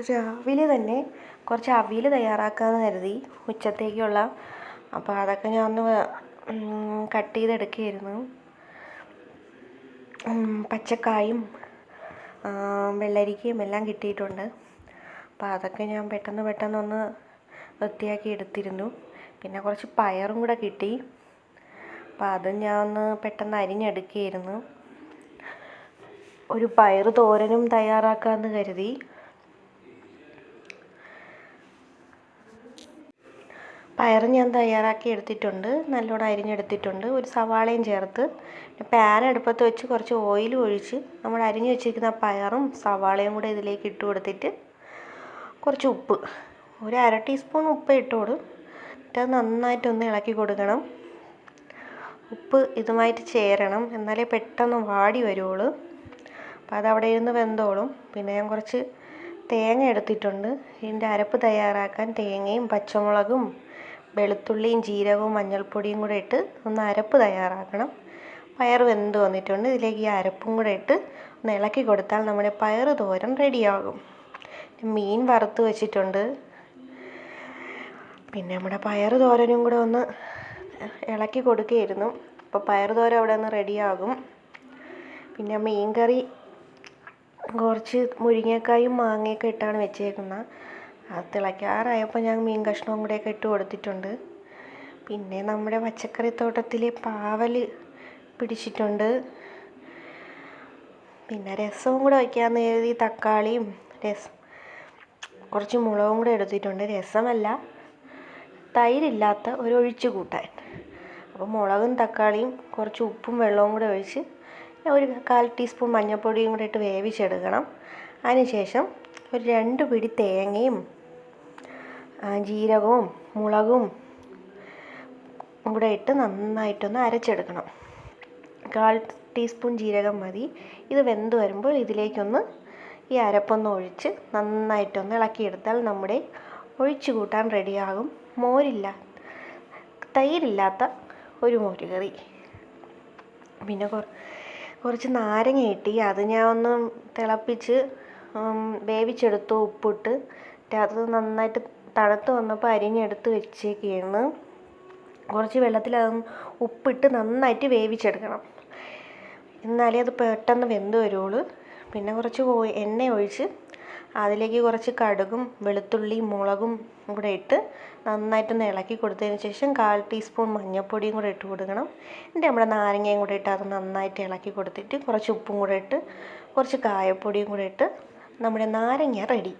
രാവിലെ തന്നെ കുറച്ച് അവിയൽ തയ്യാറാക്കാമെന്ന് കരുതി ഉച്ചത്തേക്കുള്ള. അപ്പോൾ അതൊക്കെ ഞാൻ ഒന്ന് കട്ട് ചെയ്തെടുക്കുകയായിരുന്നു പച്ചക്കായും വെള്ളരിക്കയും എല്ലാം കിട്ടിയിട്ടുണ്ട്. അപ്പോൾ അതൊക്കെ ഞാൻ പെട്ടെന്ന് പെട്ടെന്നൊന്ന് വൃത്തിയാക്കി എടുത്തിരുന്നു. പിന്നെ കുറച്ച് പയറും കൂടെ കിട്ടി. അപ്പോൾ അതും ഞാൻ ഒന്ന് പെട്ടെന്ന് അരിഞ്ഞെടുക്കുകയായിരുന്നു ഒരു പയർ തോരനും തയ്യാറാക്കാമെന്ന് കരുതി. പയർ ഞാൻ തയ്യാറാക്കി എടുത്തിട്ടുണ്ട്. നല്ലോണം അരിഞ്ഞെടുത്തിട്ടുണ്ട്. ഒരു സവാളയും ചേർത്ത് പാൻ അടുപ്പത്ത് വെച്ച് കുറച്ച് ഓയിൽ ഒഴിച്ച് നമ്മൾ അരിഞ്ഞു വെച്ചിരിക്കുന്ന പയറും സവാളയും കൂടെ ഇതിലേക്ക് ഇട്ട് കൊടുത്തിട്ട് കുറച്ച് ഉപ്പ്. ഒരു അര ടീസ്പൂൺ ഉപ്പ് ഇട്ടോളൂ എന്നിട്ട് നന്നായിട്ടൊന്ന് ഇളക്കി കൊടുക്കണം. ഉപ്പ് ഇതുമായിട്ട് ചേരണം. എന്നാലേ പെട്ടെന്ന് വാടി വരുള്ളൂ അപ്പോൾ അതവിടെ ഇരുന്ന് വെന്തോളും. പിന്നെ ഞാൻ കുറച്ച് തേങ്ങ എടുത്തിട്ടുണ്ട്. ഇതിന്റെ അരപ്പ് തയ്യാറാക്കാൻ തേങ്ങയും പച്ചമുളകും വെളുത്തുള്ളിയും ജീരകവും മഞ്ഞൾപ്പൊടിയും കൂടെ ഇട്ട് ഒന്ന് അരപ്പ് തയ്യാറാക്കണം. പയർ വെന്ത് വന്നിട്ടുണ്ട്. ഇതിലേക്ക് ഈ അരപ്പും കൂടെ ഇട്ട് ഒന്ന് ഇളക്കി കൊടുത്താൽ നമ്മുടെ പയർ തോരൻ റെഡിയാകും. മീൻ വറുത്ത് വെച്ചിട്ടുണ്ട്. പിന്നെ നമ്മുടെ പയർ തോരനും കൂടെ ഒന്ന് ഇളക്കി കൊടുക്കുകയായിരുന്നു. അപ്പോൾ പയർ തോര അവിടെ നിന്ന് റെഡിയാകും. പിന്നെ മീൻ കറി കുറച്ച് മുരിങ്ങക്കായും മാങ്ങയൊക്കെ ഇട്ടാണ് വെച്ചേക്കുന്നത്. അത് തിളയ്ക്കാറായപ്പോൾ ഞാൻ മീൻ കഷ്ണവും കൂടെയൊക്കെ ഇട്ട് കൊടുത്തിട്ടുണ്ട്. പിന്നെ നമ്മുടെ പച്ചക്കറി തോട്ടത്തിൽ പാവൽ പിടിച്ചിട്ടുണ്ട്. പിന്നെ രസവും കൂടെ വയ്ക്കാമെന്ന് കരുതി തക്കാളിയും രസം കുറച്ച് മുളകും കൂടെ എടുത്തിട്ടുണ്ട്. രസമല്ല തൈരില്ലാത്ത ഒരു ഒഴിച്ചു കൂട്ടാൻ. അപ്പോൾ മുളകും തക്കാളിയും കുറച്ച് ഉപ്പും വെള്ളവും കൂടെ ഒഴിച്ച് ഒരു കാൽ ടീസ്പൂൺ മഞ്ഞൾപ്പൊടിയും കൂടെ ഇട്ട് വേവിച്ചെടുക്കണം. അതിനുശേഷം ഒരു രണ്ട് പിടി തേങ്ങയും ജീരകവും മുളകും കൂടെ ഇട്ട് നന്നായിട്ടൊന്ന് അരച്ചെടുക്കണം. കാൽ ടീസ്പൂൺ ജീരകം മതി. ഇത് വെന്ത് വരുമ്പോൾ ഇതിലേക്കൊന്ന് ഈ അരപ്പൊന്ന് ഒഴിച്ച് നന്നായിട്ടൊന്ന് ഇളക്കിയെടുത്താൽ നമ്മുടെ ഒഴിച്ചു കൂട്ടാൻ റെഡിയാകും. മോരില്ല തൈരില്ലാത്ത ഒരു മോരുകറി. പിന്നെ കുറച്ച് നാരങ്ങ ഇട്ടി അത് ഞാൻ ഒന്ന് തിളപ്പിച്ച് വേവിച്ചെടുത്തു ഉപ്പിട്ട് അത് നന്നായിട്ട് തണുത്ത് വന്നപ്പോൾ അരിഞ്ഞെടുത്ത് വെച്ചേക്കാണ്. കുറച്ച് വെള്ളത്തിൽ അത് ഉപ്പിട്ട് നന്നായിട്ട് വേവിച്ചെടുക്കണം. എന്നാലേ അത് പെട്ടെന്ന് വെന്ത് വരുള്ളൂ. പിന്നെ കുറച്ച് എണ്ണ ഒഴിച്ച് അതിലേക്ക് കുറച്ച് കടുകും വെളുത്തുള്ളി മുളകും കൂടെ ഇട്ട് നന്നായിട്ടൊന്ന് ഇളക്കി കൊടുത്തതിന് ശേഷം കാൽ ടീസ്പൂൺ മഞ്ഞൾപ്പൊടിയും കൂടെ ഇട്ട് കൊടുക്കണം. എന്നിട്ട് നമ്മുടെ നാരങ്ങയും കൂടെ ഇട്ട് അത് നന്നായിട്ട് ഇളക്കി കൊടുത്തിട്ട് കുറച്ച് ഉപ്പും കൂടെ ഇട്ട് കുറച്ച് കായപ്പൊടിയും കൂടെ ഇട്ട് നമ്മുടെ നാരങ്ങ റെഡി.